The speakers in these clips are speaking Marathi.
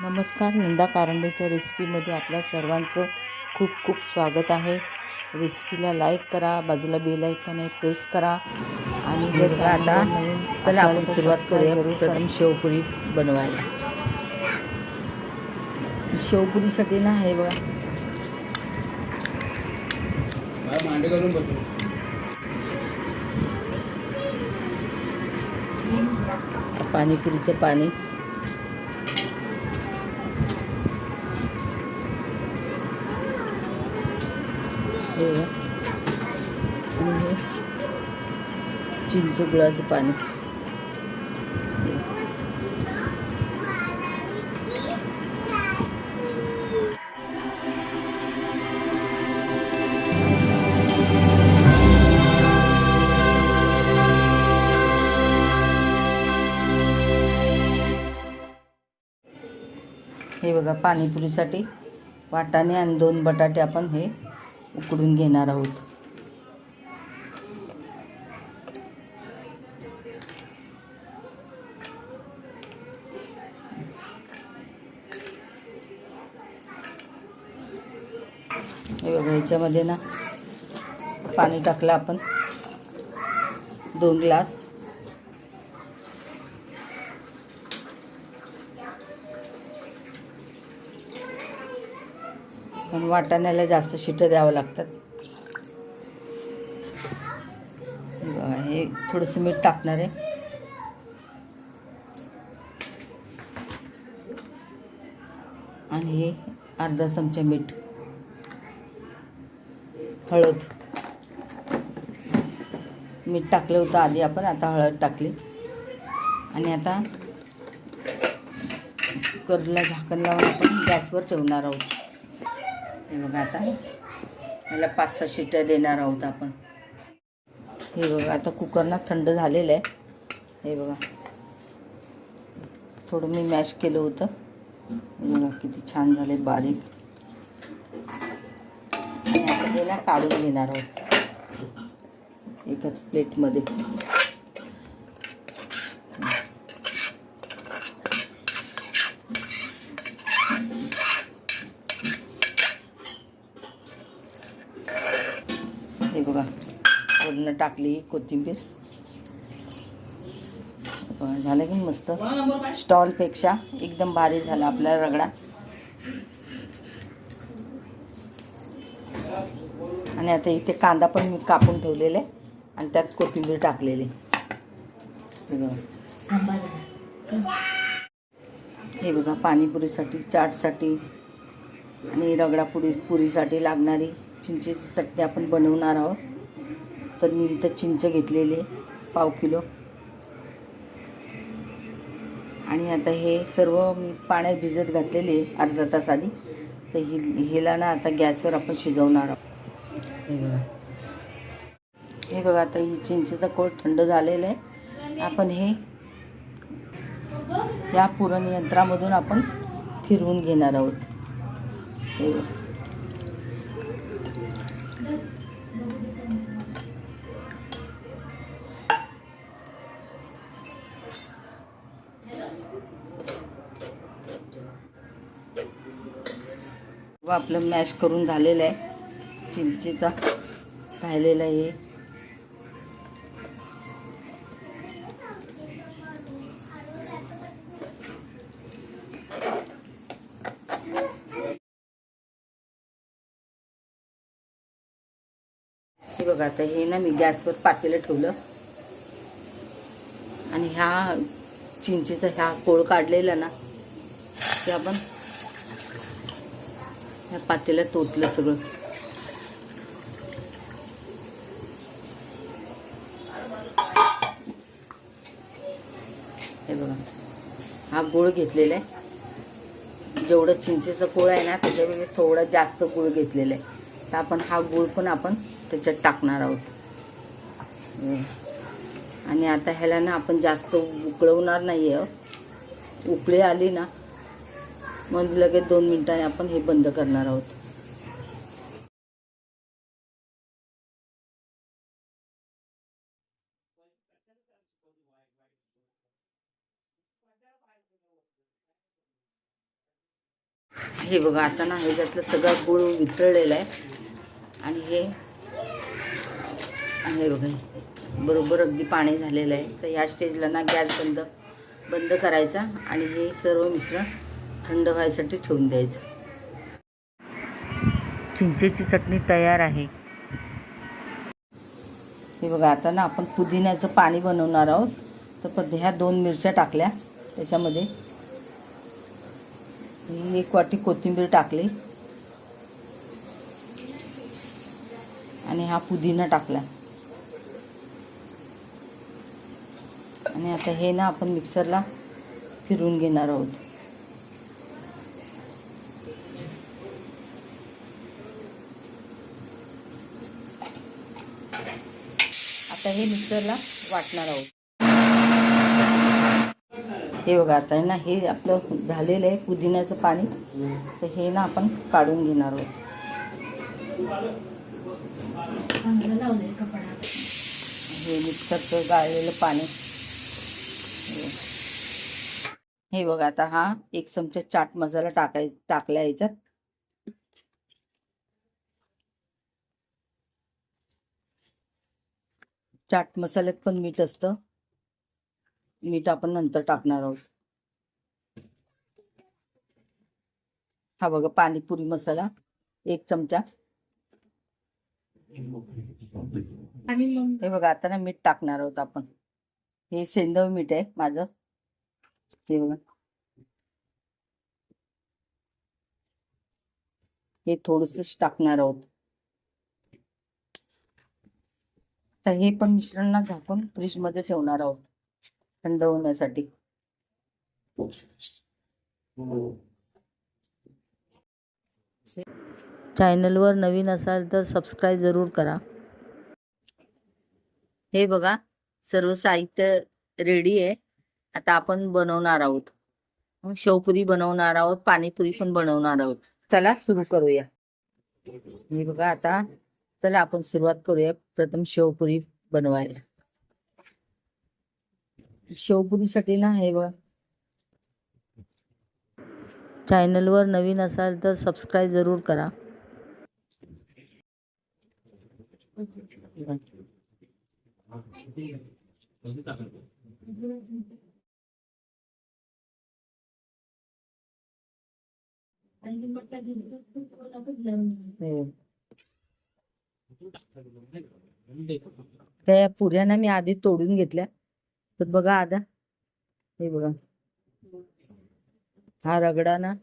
नमस्कार नंदा कारंडेच्या रेसिपीमध्ये आपल्या सर्वांचं खूप खूप स्वागत आहे. रेसिपीला लाईक करा बाजूला बेल आयकॉन आहे प्रेस करा. आणि जर आता आपण सुरुवात करूया. प्रथम शेवपुरी बनवायला. शेवपुरीसाठी ना हे बघा. पाणीपुरीचं पाणी. चिंच गुळाचं पाणी. हे बघा पाणीपुरीसाठी वाटाणे आणि दोन बटाटे आपण हे उकडून घेणार आहोत. हे ह्याच्यामध्ये ना पाणी टाकलं आपण. दोन ग्लास. पण वाटाण्याला जास्त शिटं द्यावं लागतात. हे बघा हे थोडंसं मीठ टाकणार आहे. आणि हे अर्धा चमचा मीठ. हळद. मीठ टाकलं होतं आधी आपण आता हळद टाकली. आणि आता कुकरला झाकण लावून आपण गॅसवर ठेवणार आहोत. हे बघा आता. याला पाच सहा शिट्या देणार आहोत आपण. हे बघा आता कुकरना थंड झालेलं आहे. हे बघा. थोडं मी मॅश केलं होतं. बघा किती छान झाले बारीक. हे ना काढून घेणार आहोत. एका प्लेटमध्ये. हे बघा वरनं टाकली कोथिंबीर. झालं की मस्त? स्टॉलपेक्षा एकदम भारी झाला आपला रगडा. आणि आता इथे कांदा पण मी कापून ठेवलेला आहे आणि त्यात कोथिंबीर टाकलेली. हे बघा. हे बघा पाणीपुरीसाठी चाटसाठी आणि रगडापुरी पुरीसाठी लागणारी चिंचेची चटणी आपण बनवणार आहोत. तर मी इथं चिंच घेतलेली आहे पाव किलो. आणि आता हे सर्व मी पाण्यात भिजत घातलेले अर्धा तास आधी. तर हि हिला ना आता गॅसवर आपण शिजवणार आहोत. हे बघा हे बघा आता ही चिंचेचा कोळ थंड झालेला आहे. आपण हे या पुरण यंत्रामधून आपण फिरवून घेणार आहोत. हे बघा. व आपलं मॅश करून झालेलं आहे. चिंचेचा राहिलेला आहे. हे बघा आता हे ना मी गॅसवर पातेलं ठेवलं. आणि ह्या चिंचेचा ह्या कोळ काढलेला ना ते आपण ह्या पातेला तोतलं सगळं. बघा हा गुळ घेतलेला आहे. जेवढं चिंचेचं गुळ आहे ना त्याच्यापेक्षा थोडा जास्त गुळ घेतलेला आहे. तर आपण हा गुळ पण आपण त्याच्यात टाकणार आहोत. आणि आता ह्याला ना आपण जास्त उकळवणार नाही आहे हो. उकळी आली ना मग लगेच दोन मिनिटांनी आपण हे बंद करणार आहोत. हे बघा आता ना ह्याच्यातलं सगळं गुळ वितळलेलं आहे. आणि हे आहे बघा हे बरोबर अगदी पाणी झालेलं आहे. तर ह्या स्टेजला ना गॅस बंद बंद करायचा आणि हे सर्व मिश्रण थंड व्हायसाठी ठेवून द्यायचं. चिंचेची चटणी तयार आहे. हे बघा आता ना आपण पुदिन्याचं पाणी बनवणार आहोत. तर पण ह्या दोन मिरच्या टाकल्या त्याच्यामध्ये मी एक वाटी कोथिंबीर टाकली. आणि हा पुदिना टाकला. आणि आता हे ना आपण मिक्सरला फिरून घेणार आहोत. आता हे मिक्सरला वाटणार आहोत. हे बघा आता ना हे आपलं झालेलं आहे पुदिन्याचं पाणी. तर हे ना आपण काढून घेणार आहोत. हे मिक्सरचं गाळलेलं पाणी. हे बघा आता हा एक चमचा चाट मसाला टाकाय टाकला याच्यात. चाट मसाल्यात पण मीठ असतं. मीठ आपण नंतर टाकणार आहोत. हा बघा पाणीपुरी मसाला एक चमचा. हे बघा आता ना मीठ टाकणार आहोत आपण. हे सेंदव मीठ आहे माझं. हे बघा. हे थोडस टाकणार आहोत. तर हे पण मिश्रण ना झाकून फ्रीजमध्ये ठेवणार आहोत. थंड होण्यासाठी. चॅनलवर नवीन असाल तर सबस्क्राईब जरूर करा. हे बघा सर्व साहित्य रेडी आहे. आता आपण बनवणार आहोत. शेवपुरी बनवणार आहोत पाणीपुरी पण बनवणार आहोत. चला सुरू करूया. हे बघा आता चला आपण सुरुवात करूया. प्रथम शेवपुरी बनवायला. शेवपुरीसाठी ना आहे बघा चॅनलवर नवीन असाल तर सबस्क्राईब जरूर करा. त्या पुऱ्या ना मी आधी तोडून घेतल्या. तर बघा आता. हे बघा. हा रगडा ना.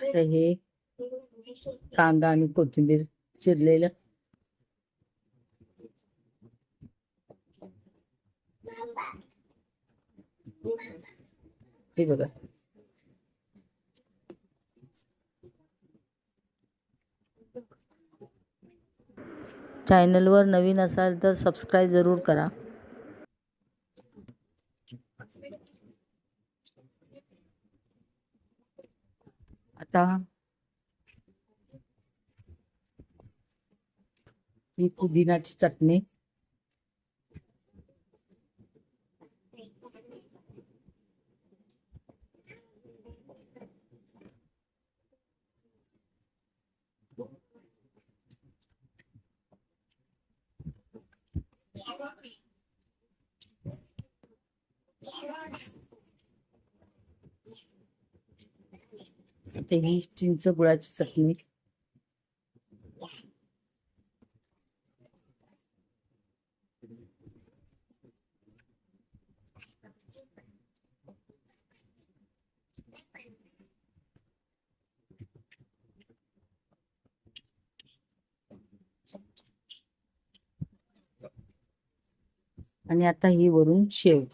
तर हे कांदा आणि कोथिंबीर चिरलेलं. हे बघा. चॅनलवर नवीन असाल तर सबस्क्राईब जरूर करा. आता ही पुदिनाची चटणी. ते ही चिंच गुळाची चटणी. आणि आता ही वरून शेव.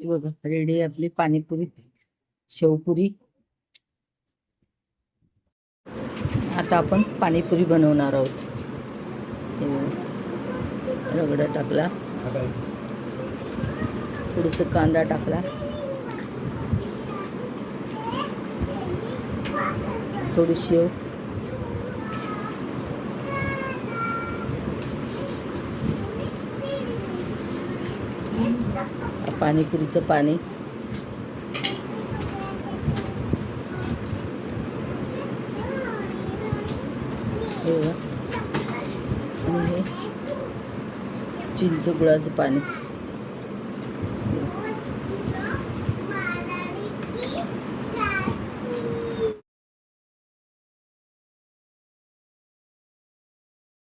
बघा रेडी आपली पाणीपुरी शेवपुरी. आता आपण पाणीपुरी बनवणार आहोत. रगडा टाकला. थोडस कांदा टाकला. थोडी शेव. पाणीपुरीचं पाणी हे बघा. आणि हे. चिंच गुळाचं पाणी.